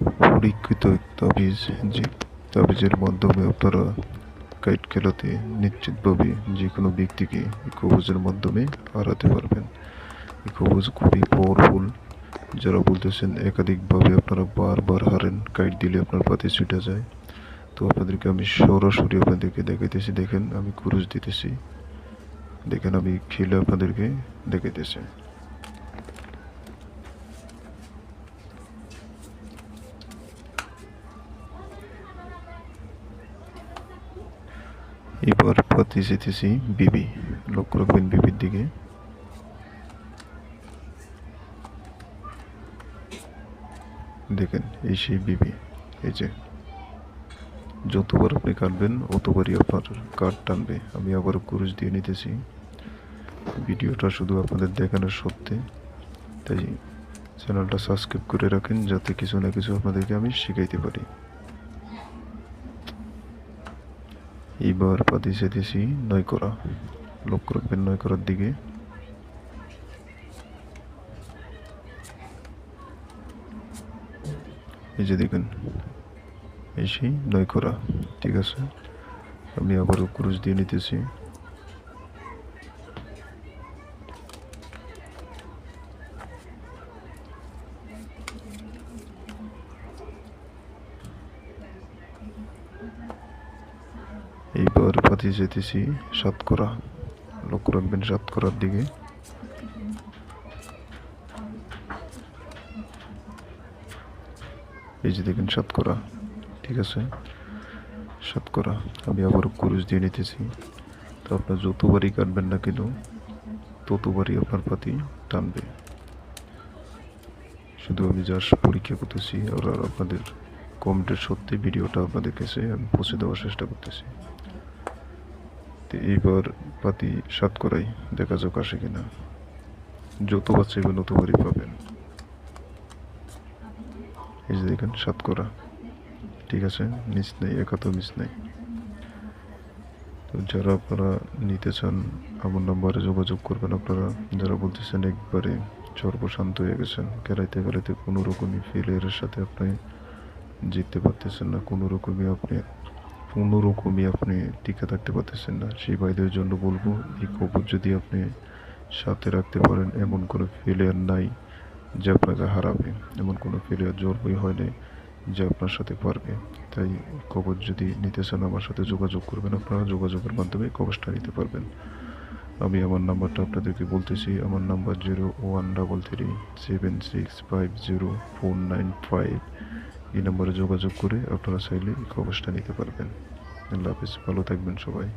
পরীক্ষিত তাবিজ যে তাবিজের মাধ্যমে আপনারা কাইট খেলাতে নিশ্চিতভাবে যে কোনো ব্যক্তিকে এই কবজের মাধ্যমে হারাতে পারবেন। এই কবজ খুবই পাওয়ারফুল যারা বলতেছেন, একাধিকভাবে আপনারা বারবার হারেন, কাইট দিলে আপনার পাতে ছুটে যায়। তো আপনাদেরকে আমি সরাসরি আপনাদেরকে দেখাইতেছি, দেখেন আমি কুরুজ দিতেছি। দেখেন আমি খেলে আপনাদেরকে দেখাইতেছি। এবার পাতি যেতেছি বিবি, লক্ষ্য রাখবেন বিবির দিকে। দেখেন, এই সেই বিবি, এই যে। যতবার আপনি কাটবেন, অতবারই আপনার কার্ড টানবে। আমি আবার কুরুশ দিয়ে নিতেছি। ভিডিওটা শুধু আপনাদের দেখানোর সত্যি। তাই চ্যানেলটা সাবস্ক্রাইব করে রাখেন, যাতে কিছু না কিছু আপনাদেরকে আমি শিখাইতে পারি। এইবার পাতিছে দিছি নয় করা লক্ষ্য রাখবেন নয় করার দিকে। এই যে দেখেন, এই সেই নয় করা ঠিক আছে? আমি আবারও ক্রুজ দিয়ে নিতেছি। এইবার পাতি যেতেছি সাত করা লক্ষ্য রাখবেন সাত করার দিকে। এই যে দেখেন শতকরা ঠিক আছে? শতকরা আমি আবার কুরুশ দিয়ে নিতেছি। তো আপনার যতবারই কাটবেন না কেন ততবারই আপনার পাতি টানবে। শুধু আমি জাস্ট পরীক্ষা করতেছি আর আপনাদের কমেন্টের সত্যি ভিডিওটা আপনাদের কাছে আমি পৌঁছে দেওয়ার চেষ্টা করতেছি। এইবার পাতি সাত করাই দেখা যাক আসে কিনা। যত যতবার চাইবেন ততবারই পাবেন। এই যে দেখেন সাতকরা ঠিক আছে মিস নেই একাত মিস নেই। তো যারা আপনারা নিতে চান, আমার নাম্বারে যোগাযোগ করবেন আপনারা। যারা বলতেছেন একবারে সর্বশান্ত হয়ে গেছেন, খেলাইতে খেলাইতে কোনো রকমই ফেলিয়ারের সাথে আপনি জিততে পারতেছেন না, কোনো রকমই আপনি কোনো রকমই আপনি টিকে থাকতে পারতেছেন না। সেই ভাইদের জন্য বলব, এই কবর যদি আপনি সাথে রাখতে পারেন, এমন কোনো ফেলিয়ার নাই যে আপনাকে হারাবে। এমন কোনো ফেলিয়ার জন্মই হয় নাই যে আপনার সাথে পারবে। তাই কবচ যদি নিতে চান আমার সাথে যোগাযোগ করবেন। আপনারা যোগাযোগের মাধ্যমে কবচটা নিতে পারবেন। আমি আমার নাম্বারটা আপনাদেরকে বলতেছি, আমার number zero one double three seven six five zero four nine five. এই নম্বরে যোগাযোগ করে আপনারা চাইলে এই কবচটা নিতে পারবেন। আল্লাহ হাফিজ, ভালো থাকবেন সবাই।